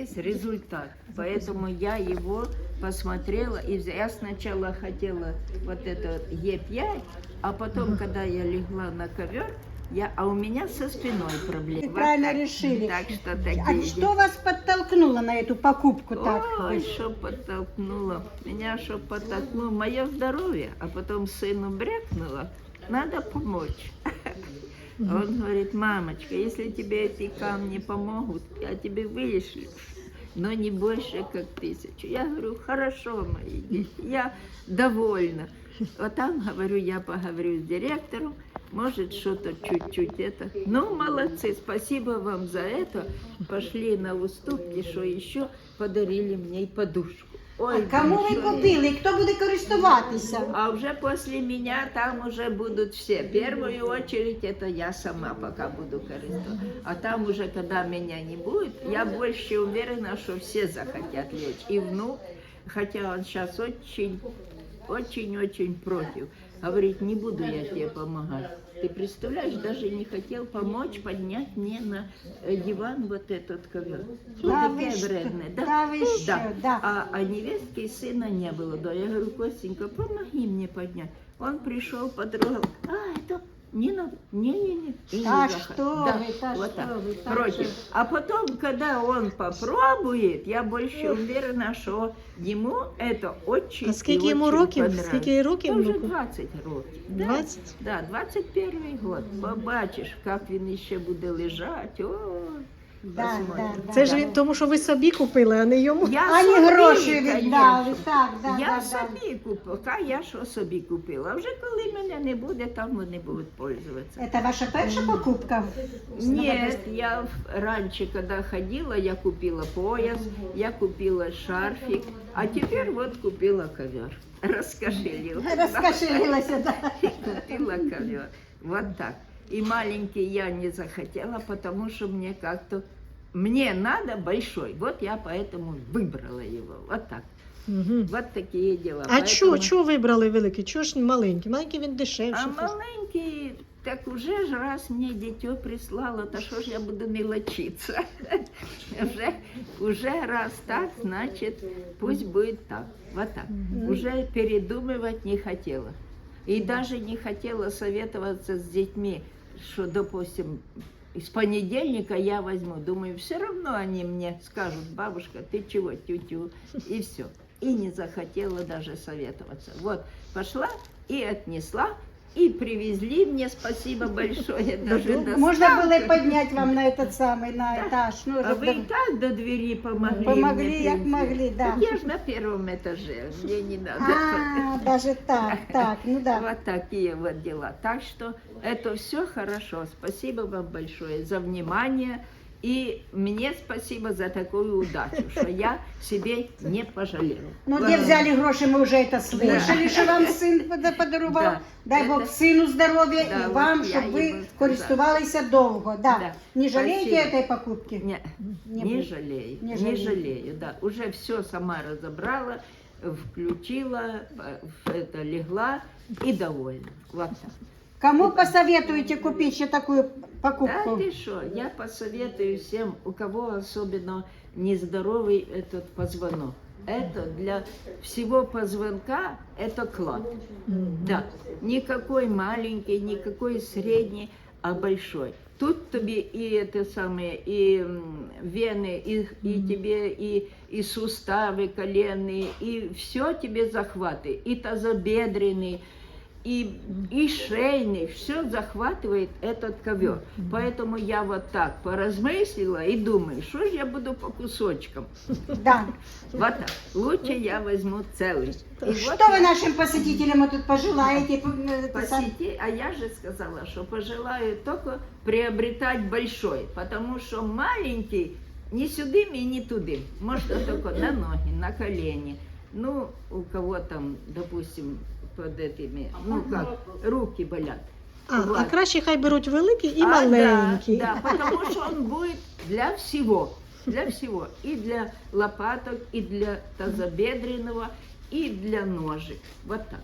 Есть результат. Поэтому я его посмотрела и я сначала хотела вот это Е5, а потом, когда я легла на ковер, я, а у меня со спиной проблемы. Вы правильно решили. Так что такие. А что вас подтолкнуло на эту покупку так? Ой, что подтолкнуло. Меня что подтолкнуло? Мое здоровье. А потом сыну брякнуло. Надо помочь. А Он говорит, мамочка, если тебе эти камни помогут, я тебе вышлю, но не больше, как тысячу. Я говорю, хорошо, мои дети, я довольна. Вот там, говорю, я поговорю с директором, может, что-то чуть-чуть это. Ну, молодцы, спасибо вам за это. Пошли на уступки, что еще подарили мне и подушку. Ой, А кому ви большое. купили і хто буде користуватися? А уже после меня там уже будут все. В первую очередь это я сама пока буду користоваться. А там уже, когда меня не будет, я больше уверена, что все захотят лечь. И внук, хотя он сейчас очень, очень-очень против. Говорит, не буду я тебе помогать. Ты представляешь, даже не хотел помочь поднять мне на э, диван вот этот ковер. Да такие вредные, Да вы что? Да. А, а невестки и сына не было. Да, я говорю, Костенька, помоги мне поднять. Он пришел, потрогал. А, это не надо. Не-не-не. И не Да захотел. что Да, вы, да вот что так, вы, так против. что- А потом, когда он попробует, я больше уверена, что ему это очень А скільки и йому очень років? понравится. Скільки років Уже внуку? 20 років. Да. 20? Да, 21 год. Побачиш, як він ще буде лежати. О, Да, посмотрим. да, Це ж да. він, тому що ви собі купили, а не йому. Я Ані собі, гроші віддали. конечно. Так, да, Я да, да. собі купила, поки я що собі купила. А вже коли мене не буде, там вони будуть пользуватися. Это ваша перша покупка? Нет, я в- раньше, когда ходила, я купила пояс, я купила шарфик, а теперь вот купила ковер. Раскошелила. Розкошелилася, да. Купила ковер. Вот так. И маленький я не захотела, потому что мне как-то... Мне надо большой. Вот я поэтому выбрала его. Вот так. Угу. Вот такие дела. А чого, чого вибрали великий? Чого ж маленький? Маленький він дешевший. А маленький, так уже ж раз мне дитё прислало, то что ж я буду мелочиться? уже, уже раз так, значит, пусть будет так. Вот так. Уже передумывать не хотела. И даже не хотела советоваться с детьми, что, допустим, с понедельника я возьму. Думаю, все равно они мне скажут, бабушка, ты чего, тю-тю, и все. И не захотела даже советоваться. Вот, пошла и отнесла, и привезли мне, спасибо большое, даже Ну, Можна було доставка. підняти вам на этот самый, на этаж. Ну, А вы и так до двери помогли. Помогли, привезти. могли, да. Так я же на первом этаже, мне не надо. А, даже так, так, ну да. Вот такие вот дела. Так что это все хорошо. Спасибо вам большое за внимание. И мне спасибо за такую удачу, что я себе не пожалела. Ну, Вот. де взяли гроші, ми вже це слышали, що вам син пода- подарував. Да. Дай Бог Это- сину здоров'я Да, і вот вам, я щоб ему ви сказала. користувалися довго. Да. Да. Не жалієте Спасибо. цієї покупки? Не, Не не, буду. жалею, Не не, жалею. жалею, да. Уже все сама разобрала, включила, э, в это легла и довольна. Вот так. Кому посоветуете купить ще таку Да покупку? ты что, я посоветую всем, у кого особенно нездоровый этот позвонок. Это для всего позвонка это клад. Да, никакой маленький, никакой средний, а большой. Тут тебе и это самое, и вены, и, и тебе, и, и суставы коленные, и все тебе захватывает, и тазобедренный, и, и шейный, все захватывает этот ковер. Поэтому я вот так поразмыслила и думаю, что же я буду по кусочкам. Да. Вот так. Лучше я возьму целый. И вот Что я- вы нашим посетителям тут пожелаете? Э, Посети- а я же сказала, что пожелаю только приобретать большой, потому что маленький ни сюдым и ни тудым. Можно только на ноги, на колени. Ну, у кого там, допустим, под этими, ну как, руки болят. А, Вот. а краще хай беруть великий і А, маленький. Да, да, потому что он будет для всего. Для всего. И для лопаток, и для тазобедренного, и для ножек. Вот так.